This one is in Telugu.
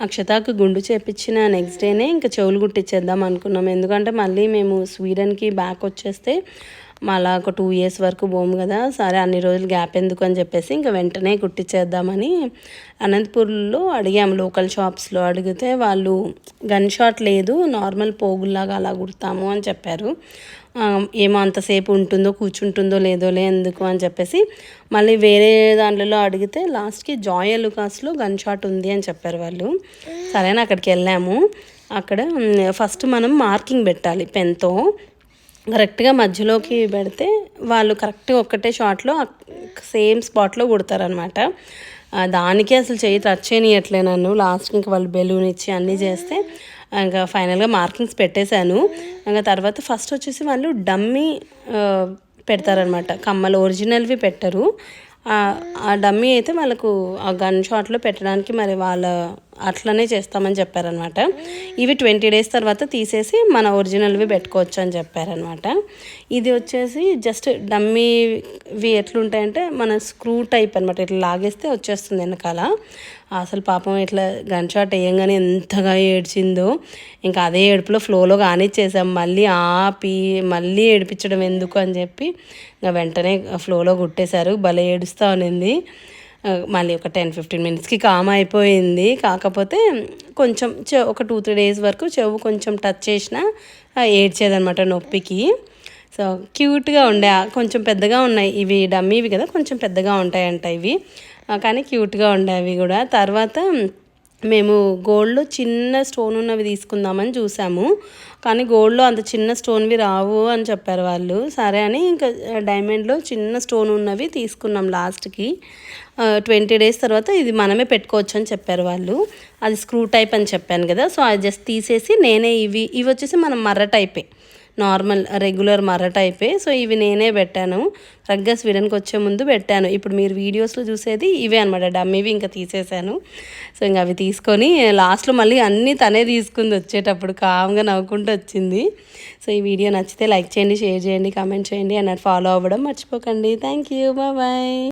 అక్షతాకు గుండు చేపించిన నెక్స్ట్ డేనే ఇంకా చెవులు కుట్టించేద్దాం అనుకున్నాం. ఎందుకంటే మళ్ళీ మేము స్వీడన్కి బ్యాక్ వచ్చేస్తే మళ్ళా ఒక టూ ఇయర్స్ వరకు పోము కదా. సరే అన్ని రోజులు గ్యాప్ ఎందుకు అని చెప్పేసి ఇంకా వెంటనే కుట్టించేద్దామని అనంతపూర్లో అడిగాము లోకల్ షాప్స్లో అడిగితే వాళ్ళు గన్ షాట్ లేదు నార్మల్ పోగుల్లాగా అలా కుడతాము అని చెప్పారు. ఏమో అంతసేపు ఉంటుందో కూర్చుంటుందో లేదోలే ఎందుకు? అని చెప్పేసి మళ్ళీ వేరే దాంట్లో అడిగితే లాస్ట్కి జాయ్ ఎలుకాస్లో గన్ షాట్ ఉంది అని చెప్పారు వాళ్ళు. సరే అక్కడికి వెళ్ళాము. అక్కడ ఫస్ట్ మనం మార్కింగ్ పెట్టాలి పెన్తో. కరెక్ట్గా మధ్యలోకి పెడితే వాళ్ళు కరెక్ట్గా ఒక్కటే షాట్లో సేమ్ స్పాట్లో కుడతారనమాట దానికి అసలు చేయి టచ్ చేయనియట్లే నన్ను. లాస్ట్ ఇంకా వాళ్ళు బెలూన్ ఇచ్చి అన్నీ చేస్తే ఇంకా ఫైనల్గా మార్కింగ్స్ పెట్టేశాను. ఇంకా తర్వాత ఫస్ట్ వచ్చేసి వాళ్ళు డమ్మీ పెడతారనమాట కమ్మలు ఒరిజినల్వి పెట్టరు. ఆ డమ్మీ అయితే వాళ్ళకు ఆ గన్ షాట్లో పెట్టడానికి మరి వాళ్ళ అట్లనే చేస్తామని చెప్పారనమాట. ఇవి ట్వంటీ డేస్ తర్వాత తీసేసి మన ఒరిజినల్వి పెట్టుకోవచ్చు అని చెప్పారనమాట. ఇది వచ్చేసి జస్ట్ డమ్మీవి ఎట్లుంటాయంటే మన స్క్రూ టైప్ అనమాట. ఇట్లా లాగేస్తే వచ్చేస్తుంది వెనకాల. అసలు పాపం ఇట్లా గన్ షాట్ వేయంగానే ఎంతగా ఏడ్చిందో. ఇంకా అదే ఏడుపులో ఫ్లోలో కానిచ్చేసాం. మళ్ళీ ఆపి మళ్ళీ ఏడిపించడం ఎందుకు అని చెప్పి ఇంకా వెంటనే ఫ్లోలో కుట్టేశారు. భలే ఏడుస్తూ ఉన్నింది మళ్ళీ ఒక టెన్ ఫిఫ్టీన్ మినిట్స్కి కామ్ అయిపోయింది. కాకపోతే కొంచెం చె ఒక టూ త్రీ డేస్ వరకు చెవు కొంచెం టచ్ చేసినా ఏడ్చేదనమాట నొప్పికి. సో క్యూట్గా ఉండే కొంచెం పెద్దగా ఉన్నాయి. ఇవి డమ్మీవి కదా కొంచెం పెద్దగా ఉంటాయంట ఇవి. కానీ క్యూట్గా ఉండే అవి కూడా. తర్వాత మేము గోల్డ్లో చిన్న స్టోన్ ఉన్నవి తీసుకుందామని చూసాము. కానీ గోల్డ్లో అంత చిన్న స్టోన్వి రావు అని చెప్పారు వాళ్ళు. సరే అని ఇంకా డైమండ్లో చిన్న స్టోన్ ఉన్నవి తీసుకున్నాం లాస్ట్కి. ట్వంటీ డేస్ తర్వాత ఇది మనమే పెట్టుకోవచ్చు అని చెప్పారు వాళ్ళు. అది స్క్రూ టైప్ అని చెప్పాను కదా సో అది జస్ట్ తీసేసి నేనే ఇవి ఇవి వచ్చేసి మనం మర్ర టైపే. నార్మల్ రెగ్యులర్ మర టైపే. సో ఇవి నేనే పెట్టాను. రగ్గా స్వీడన్కి వచ్చే ముందు పెట్టాను. ఇప్పుడు మీరు వీడియోస్లో చూసేది ఇవే అనమాట డమ్మీవి ఇంకా తీసేసాను సో ఇంకా అవి తీసుకొని లాస్ట్లో మళ్ళీ అన్నీ తనే తీసుకుంది వచ్చేటప్పుడు. కామ్గా నవ్వుకుంటూ వచ్చింది. సో ఈ వీడియో నచ్చితే లైక్ చేయండి షేర్ చేయండి కామెంట్ చేయండి అన్నట్టు ఫాలో అవ్వడం మర్చిపోకండి. Thank you. బాయ్.